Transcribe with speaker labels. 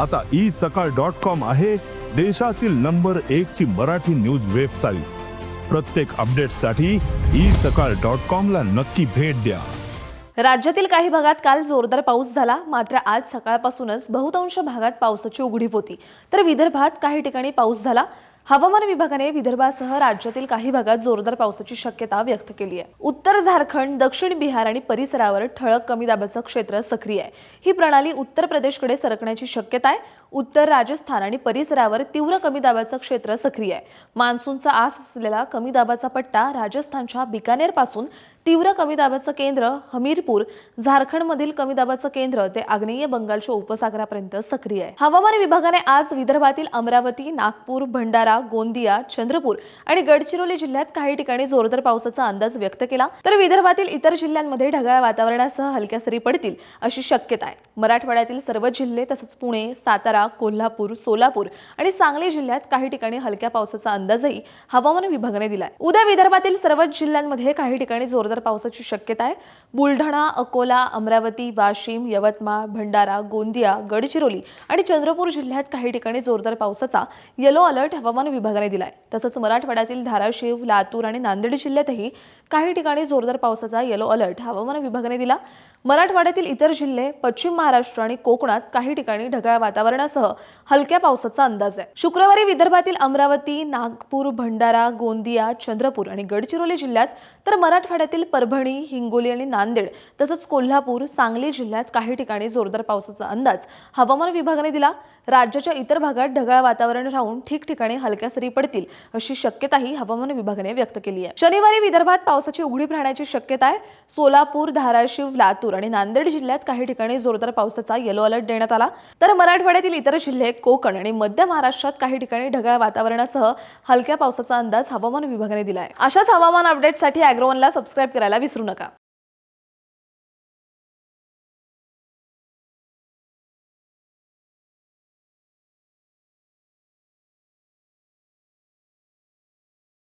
Speaker 1: आता ई सकाळ dot com आहे देशातील नंबर एक ची मराठी न्यूज वेबसाईट. प्रत्येक अपडेटसाठी ई सकाळ डॉट कॉम ला नक्की भेट द्या.
Speaker 2: राज्यातील काही भागात काल जोरदार पाऊस झाला. मात्र आज सकाळपासूनच बहुतांश भागात पावसाची उघडीप होती. तर विदर्भात काही ठिकाणी पाऊस झाला. हवामान विभागाने विदर्भासह राज्यातील काही भागात जोरदार पावसाची शक्यता व्यक्त केली आहे. उत्तर झारखंड दक्षिण बिहार आणि परिसरावर ठळक कमी दाबाचं क्षेत्र सक्रिय आहे. ही प्रणाली उत्तर प्रदेशकडे सरकण्याची शक्यता आहे. उत्तर राजस्थान आणि परिसरावर तीव्र कमी दाबाचं क्षेत्र सक्रिय आहे. मान्सूनचा आस असलेला कमी दाबाचा पट्टा राजस्थानच्या बिकानेरपासून तीव्र कमी दाबाचं केंद्र हमीरपूर झारखंडमधील कमी दाबाचं केंद्र ते आग्नेय बंगालच्या उपसागरापर्यंत सक्रिय आहे. हवामान विभागाने आज विदर्भातील अमरावती नागपूर भंडारा गोंदिया चंद्रपूर आणि गडचिरोली जिल्ह्यात काही ठिकाणी जोरदार पावसाचा अंदाज व्यक्त केला तर विदर्भातील इतर जिल्ह्यांमध्ये ढगाळ वातावरणासह हलक्या सरी पडतील अशी शक्यता आहे. मराठवाड्यातील सर्व जिल्हे तसंच पुणे सातारा कोल्हापूर सोलापूर आणि सांगली जिल्ह्यात काही ठिकाणी हलक्या पावसाचा अंदाजही हवामान विभागाने दिलाय. उद्या विदर्भातील सर्वच जिल्ह्यांमध्ये काही ठिकाणी जोरदार पावसाची शक्यता आहे. बुलढाणा अकोला अमरावती वाशिम यवतमाळ भंडारा गोंदिया गडचिरोली आणि चंद्रपूर जिल्ह्यात काही ठिकाणी जोरदार पावसाचा येलो अलर्ट हवामान विभागाने दिलाय. तसंच मराठवाड्यातील धाराशिव लातूर आणि नांदेड जिल्ह्यातही काही ठिकाणी जोरदार पावसाचा येलो अलर्ट हवामान विभागाने दिला. मराठवाड्यातील इतर जिल्हे पश्चिम महाराष्ट्र आणि कोकणात काही ठिकाणी ढगाळ वातावरणासह हलक्या पावसाचा अंदाज आहे. शुक्रवारी विदर्भातील अमरावती नागपूर भंडारा गोंदिया चंद्रपूर आणि गडचिरोली जिल्ह्यात तर मराठवाड्यातील परभणी हिंगोली आणि नांदेड तसंच कोल्हापूर सांगली जिल्ह्यात काही ठिकाणी जोरदार पावसाचा अंदाज. हवामान विभागाने दिला राज्याच्या इतर भागात ढगाळ वातावरण राहून ठिकठिकाणी हलक्या सरी पडतील अशी शक्यताही हवामान विभागाने व्यक्त केली आहे. शनिवारी विदर्भात पावसाची उघडीप राहण्याची शक्यता आहे. सोलापूर धाराशिव लातूर आणि नांदेड जिल्ह्यात काही ठिकाणी जोरदार पावसाचा येलो अलर्ट देण्यात आला. तर मराठवाड्यातील इतर जिल्हे कोकण आणि मध्य महाराष्ट्रात काही ठिकाणी ढगाळ वातावरणासह हलक्या पावसाचा अंदाज हवामान विभागाने दिला आहे. अशाच हवामान अपडेटसाठी अॅग्रोवनला सबस्क्राईब करायला विसरू नका.